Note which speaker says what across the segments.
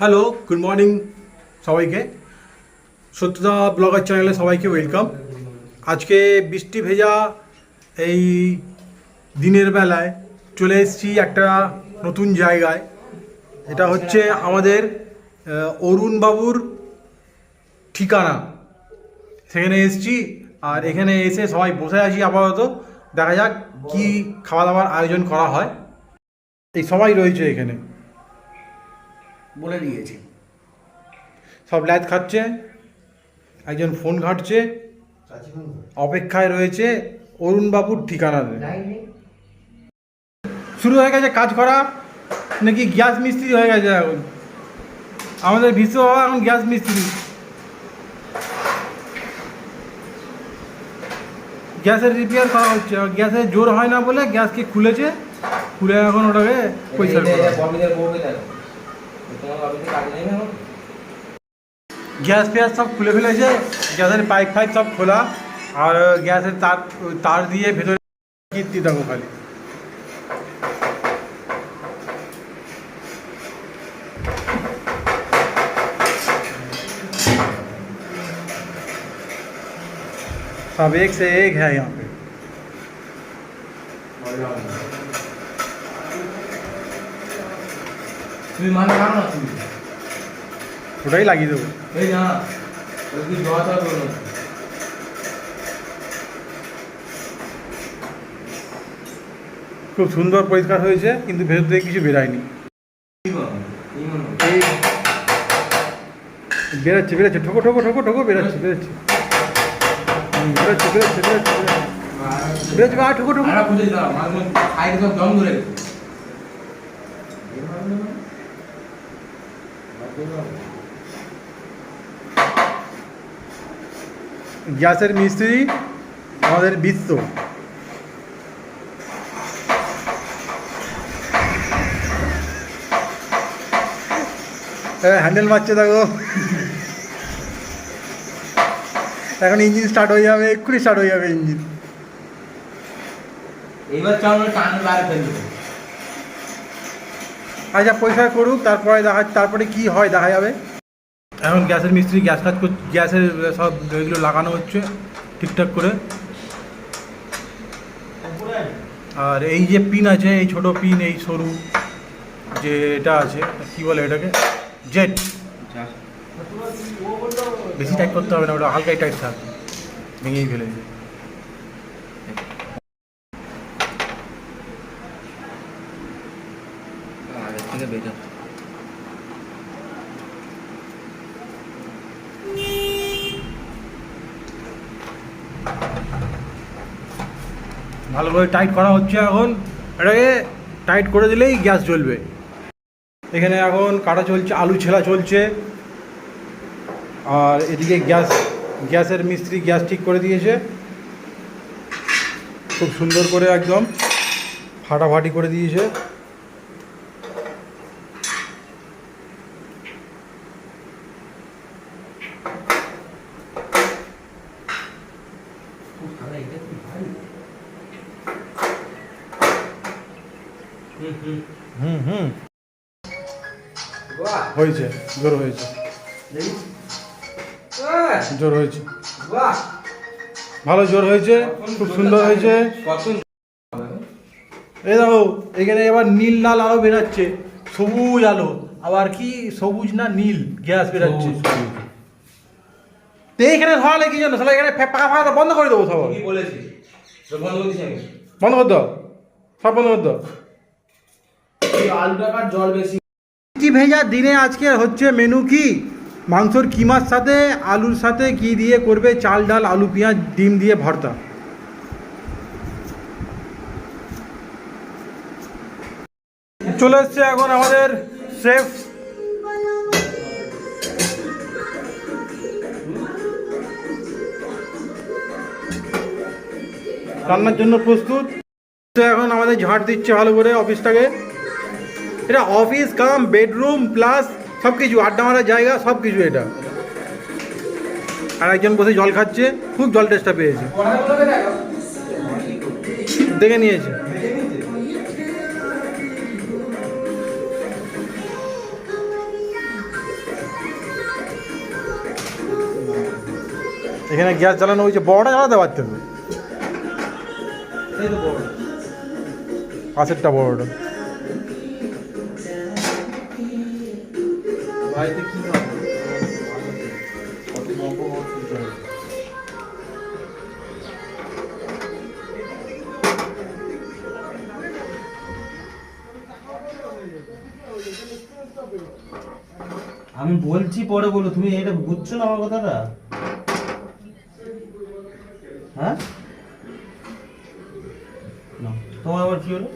Speaker 1: Hello good morning সবাইকে। সত্যতা blogger চ্যানেলে সবাইকে ওয়েলকাম। আজকে বৃষ্টি ভেজা এই দিনের বেলায় চলে এসেছি একটা নতুন জায়গায়। এটা হচ্ছে আমাদের অরুণবাবুর ঠিকানা। সেখানে এসেছি আর এখানে এসে সবাই বসে আছি আপাতত। দেখা যাক কি খাওয়া দাওয়ার আয়োজন করা হয়। এই সবাই রয়েছে এখানে।
Speaker 2: বলে দিয়েছি।
Speaker 1: সব লাইট খাচ্ছে একজন ফোন ঘাটছে অপেক্ষায় রয়েছে অরুণবাবুর ঠিকানাতে শুরু হয়ে গেছে কাজ করা নাকি গ্যাস মিস্ত্রি হয়ে গেছে এখন? আমাদের বাবা এখন গ্যাস মিস্ত্রি। গ্যাসের রিপেয়ার করা হচ্ছে গ্যাসের জোর হয় না বলে গ্যাসকে খুলেছে খুলে এখন ওটাকে পয়সা गैस फैस सब खुले फिले से गैस पाइप फाइप सब खोला, और गैस तार दिए भेतर की दंगों खाली। सब एक से एक है यहाँ पे।
Speaker 2: তুমি মানে না তুমি?
Speaker 1: ওটাই লাগিয়ে দেবো।
Speaker 2: এই না জল না।
Speaker 1: খুব সুন্দর পরিষ্কার হয়েছে কিন্তু ভেতর থেকে কিছু বেরায়নি। বেরোচ্ছে বেরোচ্ছে ঠোকো ঠোকো ঠোকো ঠোকো বেরোচ্ছে বেরোচ্ছে। বেরোচ্ছে বেরোচ্ছে বেরোচ্ছে বেরোচ্ছে। বা ঠোকো ঠোকো
Speaker 2: আরে বুঝে দাও মাঝে মধ্যে সাইডে সব জং ধরে গেছে।
Speaker 1: গ্যাসের মিস্ত্রি আমাদের বিশ্ব হ্যান্ডেল মারছে দেখো। এখন ইঞ্জিন স্টার্ট হয়ে যাবে, এক্ষুনি স্টার্ট হয়ে যাবে ইঞ্জিন
Speaker 2: এইবার চালানো টান বাইরে ফেলবে
Speaker 1: আচ্ছা পয়সা করুক তারপরে দেখা তারপরে কি হয় দেখা যাবে? এখন গ্যাসের মিস্ত্রি, গ্যাস কাজ গ্যাসের সব এগুলো লাগানো হচ্ছে, ঠিকঠাক করে। আর এই যে পিন আছে, এই ছোট পিন, এই সরু যে এটা আছে, কি বলে এটাকে? জেট। বেশি টাইট করতে হবে না, ওটা হালকাই টাইট থাকবে ভেঙেই ফেলে দিবে
Speaker 2: আগের থেকে বেটার
Speaker 1: ভালো করে টাইট করা হচ্ছে এখন। এটাকে টাইট করে দিলেই গ্যাস জ্বলবে। এখানে এখন কাটা চলছে, আলু ছেলা চলছে। আর এদিকে গ্যাস, গ্যাসের মিস্ত্রি গ্যাস ঠিক করে দিয়েছে। খুব সুন্দর করে একদম ফাটাফাটি করে দিয়েছে। হয়েছে জোর হয়েছে। জোর হয়েছে। ভালো জোর হয়েছে খুব সুন্দর হয়েছে। এই দেখো এখানে এবার নীল লাল আলো বেরাচ্ছে সবুজ আলো। আবার কি সবুজ না নীল? গ্যাস বেরাচ্ছে। এইখানে ধরালে কি জন্য তাহলে এখানে পাকা ফাঁকা বন্ধ করে দেবো সব
Speaker 2: কি বলেছিস। বন্ধ করে দিছি
Speaker 1: বন্ধ করে দাও সব বন্ধ করে দাও
Speaker 2: আলু টাকার জল বেশি?
Speaker 1: বৃষ্টি ভেজা দিনে আজকে হচ্ছে মেনু কি? মাংসর কিমার সাথে, আলুর সাথে কি দিয়ে করবে? চাল, ডাল, আলু, পেঁয়াজ, ডিম দিয়ে ভর্তা। চলে এসছে এখন আমাদের শেফ রান্নার জন্য প্রস্তুত। এখন আমাদের ঝাড় দিচ্ছে ভালো করে অফিসটাকে এটা অফিস কাম বেডরুম প্লাস সব কিছু আড্ডা মারার জায়গা সব কিছু এটা। আর একজন বসে জল খাচ্ছে, খুব জল টেস্টটা পেয়েছে। দেখে নিয়েছে। এখানে গ্যাস জ্বালানো হয়েছে, বড়টা জ্বালাতে পারতেন। পাশেরটা বড়টা।
Speaker 2: বাড়িতে কি আমি বলছি পরে বলো তুমি এটা বুঝছ না আমার কথাটা? হ্যাঁ? না তোমার আবার কি হলো?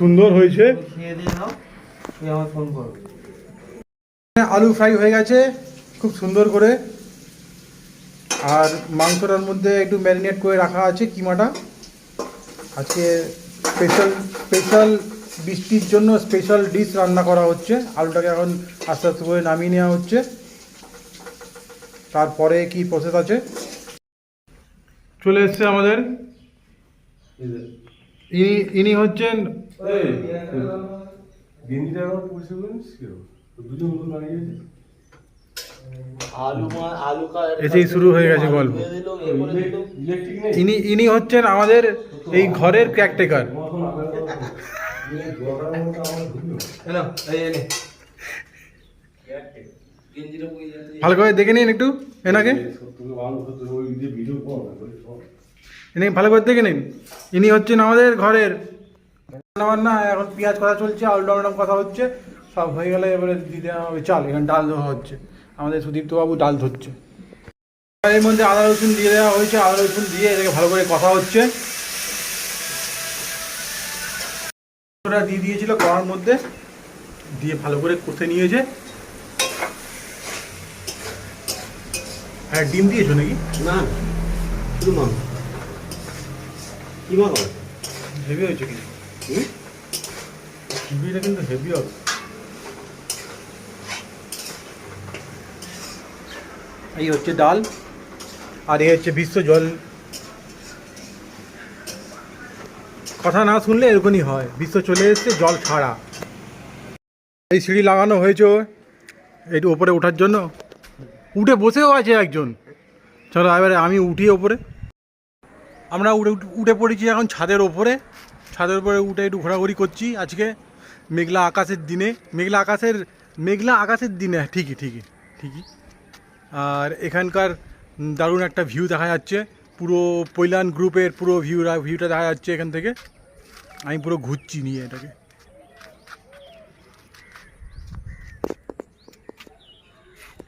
Speaker 1: সুন্দর হয়েছে।
Speaker 2: খেয়ে দিয়ে আমার ফোন করো
Speaker 1: আলু ফ্রাই হয়ে গেছে খুব সুন্দর করে। আর মাংসটার মধ্যে একটু ম্যারিনেট করে রাখা আছে কিমাটা। আজকে স্পেশাল স্পেশাল বৃষ্টির জন্য স্পেশাল ডিশ রান্না করা হচ্ছে। আলুটাকে এখন আস্তে আস্তে করে নামিয়ে নেওয়া হচ্ছে। তারপরে কি প্রসেস আছে? চলে এসছে আমাদের। ইনি ইনি হচ্ছেন
Speaker 3: গেঞ্জিটা আমার পরিষ্কার করে কেউ দুজন
Speaker 1: এসেই শুরু হয়ে গেছে গল্প। ইনি ইনি হচ্ছেন আমাদের এই ঘরের ক্যাকটেকার
Speaker 2: যাচ্ছে।
Speaker 1: ভালো করে দেখে নিন একটু এনাকে। ইনি ভালো করে দেখে নিন। ইনি হচ্ছেন আমাদের ঘরের রান্না বান্না এখন পেঁয়াজ কথা চলছে আলু ডালটাম কথা হচ্ছে সব হয়ে গেলে এবারে দিতে হবে চাল এখানে ডাল দেওয়া হচ্ছে আমাদের সুদীপ্ত বাবু ডাল ধরছে। এর মধ্যে আদা রসুন দিয়ে দেওয়া হয়েছে আদা রসুন দিয়ে এটাকে ভালো করে কথা হচ্ছে। ওটা দিয়ে দিয়েছিল কড়ার মধ্যে দিয়ে ভালো করে কষে নিয়েছে। হ্যাঁ ডিম দিয়েছ নাকি?
Speaker 2: না শুধু মাম কি মা করে
Speaker 1: হেভি হয়েছে কিন্তু টিভিটা কিন্তু হেভি হবে এই হচ্ছে ডাল। আর এই হচ্ছে বিশ্ব জল। কথা না শুনলে এরকমই হয়। বিশ্ব চলে এসছে, জল ছাড়া। এই সিঁড়ি লাগানো হয়েছে একটু ওপরে ওঠার জন্য। উঠে বসেও আছে একজন। চলো এবারে আমি উঠি ওপরে। আমরা উঠে উঠে পড়েছি এখন ছাদের ওপরে। ছাদের উপরে উঠে একটু ঘোরাঘুরি করছি। আজকে মেঘলা আকাশের দিনে, মেঘলা আকাশের মেঘলা আকাশের দিনে, ঠিকই ঠিকই ঠিকই। আর এখানকার দারুণ একটা ভিউ দেখা যাচ্ছে। পুরো পৈলান গ্রুপের পুরো ভিউ ভিউটা দেখা যাচ্ছে এখান থেকে। আমি পুরো ঘুরছি নিয়ে এটাকে।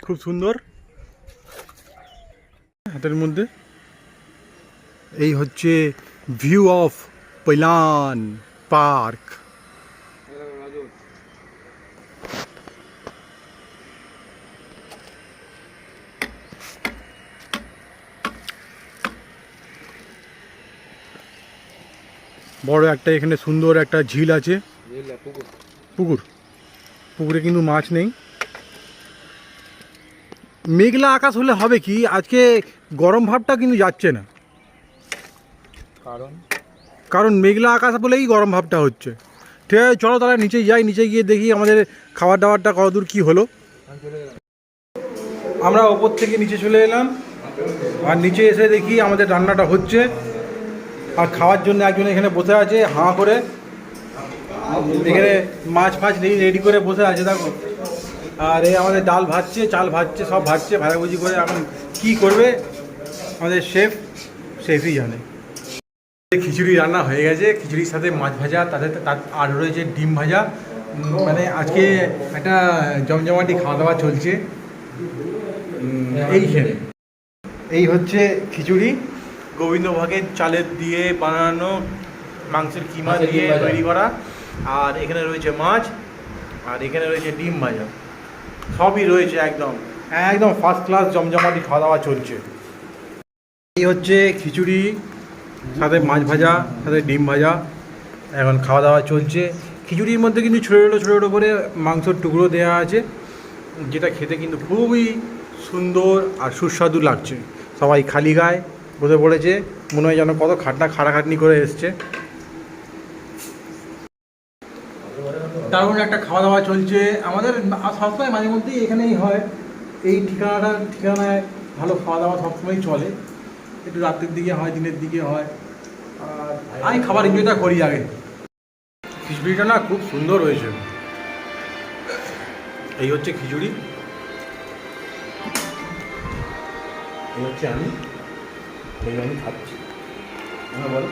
Speaker 1: খুব সুন্দর। হাতের মধ্যে। এই হচ্ছে ভিউ অফ পৈলান পার্ক বড় একটা এখানে সুন্দর একটা ঝিল আছে। পুকুর। পুকুরে কিন্তু মাছ নেই। মেঘলা আকাশ হলে হবে কি? আজকে গরম ভাবটা কিন্তু যাচ্ছে না।
Speaker 2: কারণ?
Speaker 1: কারণ মেঘলা আকাশ বলেই গরম ভাবটা হচ্ছে। ঠিক আছে, চলো তাহলে নিচে যাই, নিচে গিয়ে দেখি আমাদের খাবার দাবারটা কতদূর কি হলো। আমরা ওপর থেকে নিচে চলে এলাম, আর নিচে এসে দেখি আমাদের রান্নাটা হচ্ছে। আর খাওয়ার জন্য একজন এখানে বসে আছে, হাঁ করে। এখানে মাছ ফাছ রেডি করে বসে আছে, দেখো। আর এই আমাদের ডাল ভাজছে, চাল ভাজছে, সব ভাজছে, ভাজাভুজি করে এখন কি করবে? আমাদের শেফ শেফই জানে। খিচুড়ি রান্না হয়ে গেছে খিচুড়ির সাথে মাছ ভাজা তাতে তার আর রয়েছে ডিম ভাজা। মানে আজকে একটা জমজমাটি খাওয়া দাওয়া চলছে। উম, এইখানে। এই হচ্ছে খিচুড়ি। গোবিন্দভাগের চালের দিয়ে বানানো মাংসের কিমা দিয়ে তৈরি করা। আর এখানে রয়েছে মাছ আর এখানে রয়েছে ডিম ভাজা। সবই রয়েছে একদম। একদম ফার্স্ট ক্লাস জমজমাটি খাওয়া দাওয়া চলছে। এই হচ্ছে খিচুড়ি। সাথে মাছ ভাজা, সাথে ডিম ভাজা, এখন খাওয়া দাওয়া চলছে। খিচুড়ির মধ্যে কিন্তু ছোটো ছোটো ছোটো ছোটো করে মাংসর টুকরো দেওয়া আছে, যেটা খেতে কিন্তু খুবই সুন্দর আর সুস্বাদু লাগছে। সবাই খালি গায়ে বসে পড়েছে, মনে হয় যেন কত খাটনা খাটাখাটনি করে এসছে। দারুণ একটা খাওয়া দাওয়া চলছে। আমাদের সবসময় মাঝে মধ্যেই এখানেই হয়। এই ঠিকানাটা, ঠিকানায় ভালো খাওয়া দাওয়া সবসময় চলে। একটু রাত্রের দিকে হয় দিনের দিকে হয়। আর আমি খাবার এনজয়টা করি আগে। খিচুড়িটা না খুব সুন্দর হয়েছে। এই হচ্ছে খিচুড়ি। এই হচ্ছে আমি। এই আমি খাচ্ছি। হ্যাঁ বলো।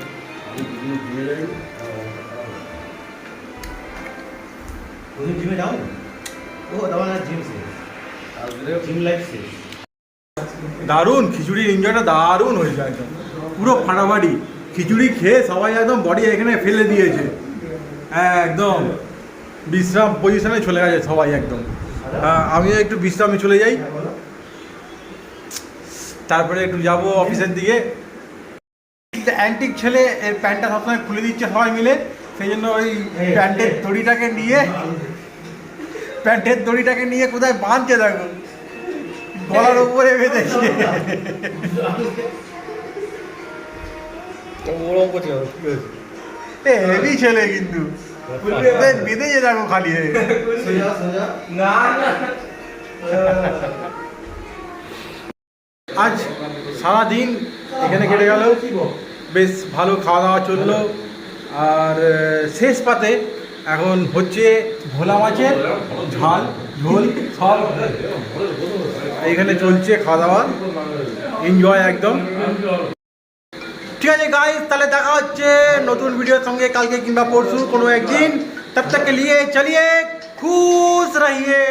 Speaker 2: জিমে
Speaker 4: যাও? ও তোমার জিম শেষ। জিম লাইফ শেষ।
Speaker 1: দারুণ, খিচুড়ির এনজয়টা দারুণ হয়েছে একদম। পুরো ফাটাফাটি। খিচুড়ি খেয়ে সবাই একদম বডি এখানে ফেলে দিয়েছে। হ্যাঁ একদম। বিশ্রাম পজিশনে চলে গেছে সবাই একদম। আমিও একটু বিশ্রামে চলে যাই। তারপরে একটু যাব অফিসের দিকে। অ্যান্টিক ছেলে, এর প্যান্টটা সবসময় খুলে দিচ্ছে সবাই মিলে। সেই জন্য ওই প্যান্টের দড়িটাকে নিয়ে প্যান্টের দড়িটাকে নিয়ে কোথায় বাঁধছে দেখো। গলার উপরে বেঁধেছে এ হেভি ছেলে কিন্তু। বেঁধেছে দেখো খালি হয়ে আজ সারাদিন এখানে কেটে গেল। বেশ ভালো খাওয়া দাওয়া চলল। আর শেষ পাতে এখন হচ্ছে ভোলা মাছের ঝাল ঝোল সব। এখানে চলছে খাওয়া দাওয়া এনজয় একদম। ঠিক আছে গাই তাহলে দেখা হচ্ছে নতুন ভিডিওর সঙ্গে কালকে কিংবা পরশু কোনো একদিন। তব তাকে নিয়ে চলিয়ে খুশ রহিয়ে।